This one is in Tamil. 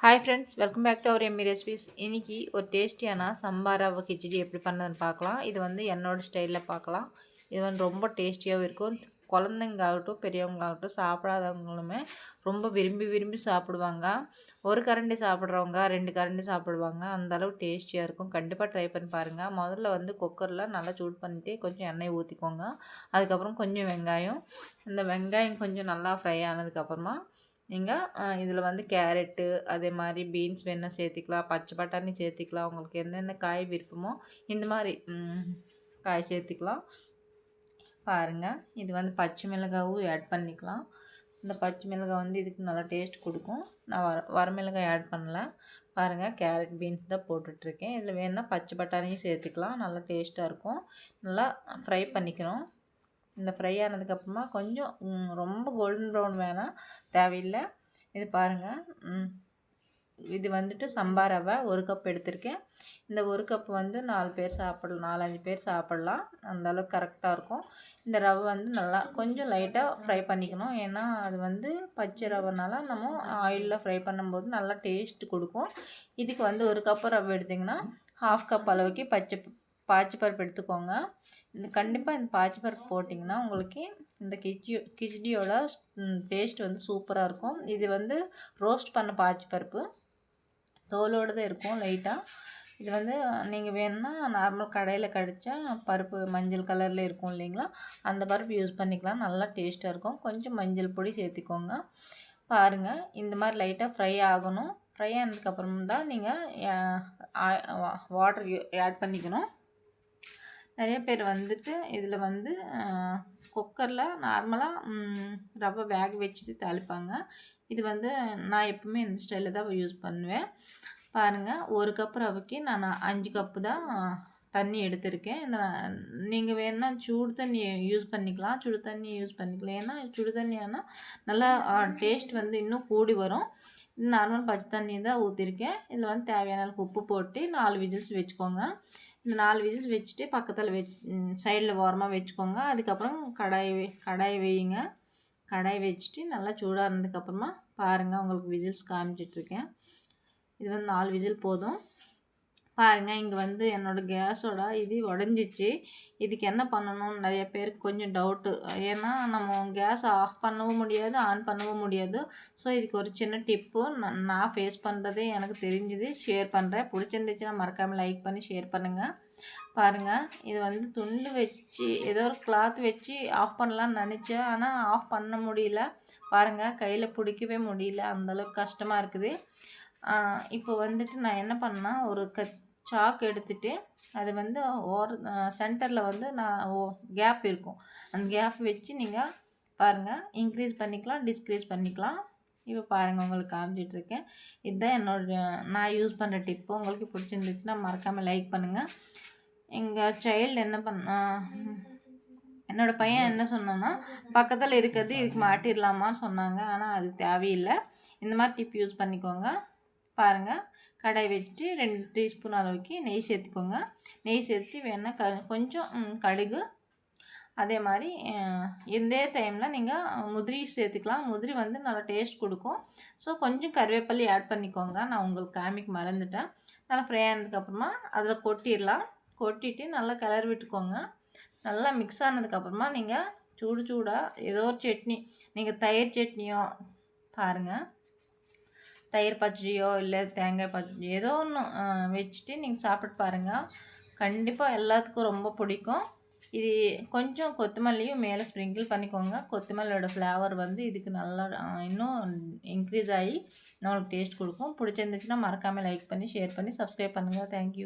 Hi friends welcome back to our Emmy recipes இன்றைக்கி ஒரு டேஸ்டியான சம்பார் ரவை கிச்சடி எப்படி பண்ணதுன்னு பார்க்கலாம். இது வந்து என்னோடய ஸ்டைலில் பார்க்கலாம். இது வந்து ரொம்ப டேஸ்டியாகவும் இருக்கும். குழந்தைங்களாகட்டும் பெரியவங்களாகட்டும் சாப்பிடாதவங்களுமே ரொம்ப விரும்பி விரும்பி சாப்பிடுவாங்க. ஒரு கரண்டி சாப்பிட்றவங்க ரெண்டு கரண்டி சாப்பிடுவாங்க. அந்தளவு டேஸ்டியாக இருக்கும். கண்டிப்பாக ட்ரை பண்ணி பாருங்கள் முதல்ல வந்து குக்கரில் நல்லா சூட் பண்ணிவிட்டு கொஞ்சம் எண்ணெய் ஊற்றிக்கோங்க அதுக்கப்புறம் கொஞ்சம் வெங்காயம். இந்த வெங்காயம் கொஞ்சம் நல்லா ஃப்ரை ஆனதுக்கப்புறமா நீங்கள் இதில் வந்து கேரட்டு அதே மாதிரி பீன்ஸ் வேணால் சேர்த்திக்கலாம் பச்சை பட்டாணி சேர்த்திக்கலாம் உங்களுக்கு என்னென்ன காய் விருப்பமோ இந்த மாதிரி காய் சேர்த்திக்கலாம். பாருங்கள் இது வந்து பச்சை மிளகாவும் ஆட் பண்ணிக்கலாம். இந்த பச்சை மிளகாய் வந்து இதுக்கு நல்லா டேஸ்ட் கொடுக்கும். நான் வர வரமிளகாய் ஆட் பண்ணல. பாருங்கள் கேரட் பீன்ஸ் தான் போட்டுட்ருக்கேன் இதில் வேணால் பச்சை பட்டாணியும் சேர்த்துக்கலாம். நல்லா டேஸ்ட்டாக இருக்கும். நல்லா ஃப்ரை பண்ணிக்கணும் இந்த ஃப்ரை ஆனதுக்கப்புறமா கொஞ்சம் ரொம்ப கோல்டன் ப்ரௌன் வேணாம் தேவையில்லை. இது பாருங்கள் இது வந்துட்டு சம்பா ரவை ஒரு கப் எடுத்திருக்கேன். இந்த ஒரு கப் வந்து நாலு பேர் சாப்பிடலாம் நாலஞ்சு பேர் சாப்பிட்லாம். அந்தளவுக்கு கரெக்டாக இருக்கும். இந்த ரவை வந்து நல்லா கொஞ்சம் லைட்டாக ஃப்ரை பண்ணிக்கணும். ஏன்னா அது வந்து பச்சை ரவைனால நம்ம ஆயிலில் ஃப்ரை பண்ணும்போது நல்லா டேஸ்ட் கொடுக்கும். இதுக்கு வந்து ஒரு கப் ரவை எடுத்திங்கன்னா ஹாஃப் கப் அளவுக்கு பச்சை பாச்சி பருப்பு எடுத்துக்கோங்க. இந்த கண்டிப்பாக இந்த பாச்சி பருப்பு போட்டிங்கன்னா உங்களுக்கு இந்த கிச்சி கிச்சடியோட டேஸ்ட் வந்து சூப்பராக இருக்கும். இது வந்து ரோஸ்ட் பண்ண பாச்சி பருப்பு தோலோடு தான் இருக்கும் லைட்டாக இது வந்து நீங்கள் வேணும்னா நார்மல் கடையில் கடித்தா பருப்பு மஞ்சள் கலரில் இருக்கும் இல்லைங்களா? அந்த பருப்பு யூஸ் பண்ணிக்கலாம். நல்லா டேஸ்ட்டாக இருக்கும். கொஞ்சம் மஞ்சள் பொடி சேர்த்துக்கோங்க. பாருங்கள் இந்த மாதிரி லைட்டாக ஃப்ரை ஆகணும். ஃப்ரை ஆனதுக்கப்புறம் தான் நீங்கள் வாட்டர் ஆட் பண்ணிக்கணும். நிறைய பேர் வந்துட்டு இதில் வந்து குக்கரில் நார்மலாக ரவை வேக வச்சு தாளிப்பாங்க. இது வந்து நான் எப்பவுமே இந்த ஸ்டைலில் தான் யூஸ் பண்ணுவேன். பாருங்கள் ஒரு கப் ரவைக்கு நான் அஞ்சு கப்பு தான் தண்ணி எடுத்திருக்கேன். இந்த நீங்கள் வேணால் சூடு தண்ணி யூஸ் பண்ணிக்கலாம். சுடு தண்ணி யூஸ் பண்ணிக்கலாம். ஏன்னா சுடு தண்ணி ஆனால் நல்லா டேஸ்ட் வந்து இன்னும் கூடி வரும். நார்மல் பச்சை தண்ணி தான் ஊற்றிருக்கேன் இதில் வந்து தேவையான உப்பு போட்டு நாலு விஜில்ஸ் வச்சுக்கோங்க. இந்த நாலு விஜில்ஸ் வச்சுட்டு பக்கத்தில் வச் சைடில் ஓரமாக வச்சுக்கோங்க. அதுக்கப்புறம் கடாய் கடாய் வையுங்க. கடாய் வச்சுட்டு நல்லா சூடாக இருந்ததுக்கப்புறமா பாருங்கள் உங்களுக்கு விஜில்ஸ் காமிச்சிட்ருக்கேன் இது வந்து நாலு விசில் போதும். பாருங்கள் இங்கே வந்து என்னோடய கேஸோட இது உடஞ்சிச்சு இதுக்கு என்ன பண்ணணும்னு நிறைய பேருக்கு கொஞ்சம் டவுட்டு ஏன்னா நம்ம கேஸை ஆஃப் பண்ணவும் முடியாது ஆன் பண்ணவும் முடியாது. ஸோ இதுக்கு ஒரு சின்ன டிப்பு நான் ஃபேஸ் பண்ணுறதே எனக்கு தெரிஞ்சுது. ஷேர் பண்ணுறேன் பிடிச்சிருந்துச்சுன்னா மறக்காமல் லைக் பண்ணி ஷேர் பண்ணுங்கள் பாருங்கள் இது வந்து துண்டு வச்சு ஏதோ ஒரு கிளாத் வச்சு ஆஃப் பண்ணலான்னு நினச்சேன். ஆனால் ஆஃப் பண்ண முடியல. பாருங்கள் கையில் பிடிக்கவே முடியல. அந்தளவுக்கு கஷ்டமாக இருக்குது. இப்போ வந்துட்டு நான் என்ன பண்ணேன் ஒரு கத் சாக் எடுத்துகிட்டு அது வந்து ஓர் சென்டரில் வந்து நான் ஓ கேப் இருக்கும். அந்த கேப் வச்சு நீங்கள் பாருங்கள் இன்க்ரீஸ் பண்ணிக்கலாம் டிஸ்க்ரீஸ் பண்ணிக்கலாம். இப்போ பாருங்கள் உங்களுக்கு காமிச்சிட்ருக்கேன். இதுதான் என்னோட நான் யூஸ் பண்ணுற டிப்பு உங்களுக்கு பிடிச்சிருந்துச்சுன்னா மறக்காமல் லைக் பண்ணுங்கள் எங்கள் சைல்டு என்ன பண்ண என்னோடய பையன் என்ன சொன்னான்னா பக்கத்தில் இருக்கிறது இதுக்கு மாட்டிடலாமான்னு சொன்னாங்க. ஆனால் அது தேவையில்லை. இந்த மாதிரி டிப் யூஸ் பண்ணிக்கோங்க. பாருங்கள் கடாய் வச்சுட்டு ரெண்டு டீஸ்பூன் அளவுக்கு நெய் சேர்த்துக்கோங்க. நெய் சேர்த்து வேணால் க கொஞ்சம் கடுகு. அதே மாதிரி இதே டைமில் நீங்கள் முதிரி சேர்த்துக்கலாம். முதிரி வந்து நல்லா டேஸ்ட் கொடுக்கும். ஸோ கொஞ்சம் கருவேப்பள்ளி ஆட் பண்ணிக்கோங்க. நான் உங்களுக்கு காமிக்கு மறந்துட்டேன். நல்லா ஃப்ரை ஆனதுக்கப்புறமா அதில் கொட்டிடலாம். கொட்டிட்டு நல்லா கிளறி விட்டுக்கோங்க. நல்லா மிக்ஸ் ஆனதுக்கப்புறமா நீங்கள் சூடு சூடாக ஏதோ ஒரு சட்னி நீங்கள் தயிர் சட்னியோ பாருங்கள் தயிர் பச்சடியோ இல்லை தேங்காய் பச்சடி ஏதோ ஒன்று வச்சுட்டு நீங்கள் சாப்பிட்டு பாருங்கள் கண்டிப்பாக எல்லாத்துக்கும் ரொம்ப பிடிக்கும். இது கொஞ்சம் கொத்தமல்லியும் மேலே ஸ்ப்ரிங்கிள் பண்ணிக்கோங்க. கொத்தமல்லியோட ஃப்ளேவர் வந்து இதுக்கு நல்லா இன்னும் இன்க்ரீஸ் ஆகி நம்மளுக்கு டேஸ்ட் கொடுக்கும். பிடிச்சிருந்துச்சுன்னா மறக்காமல் லைக் பண்ணி ஷேர் பண்ணி சப்ஸ்கிரைப் பண்ணுங்கள் தேங்க்யூ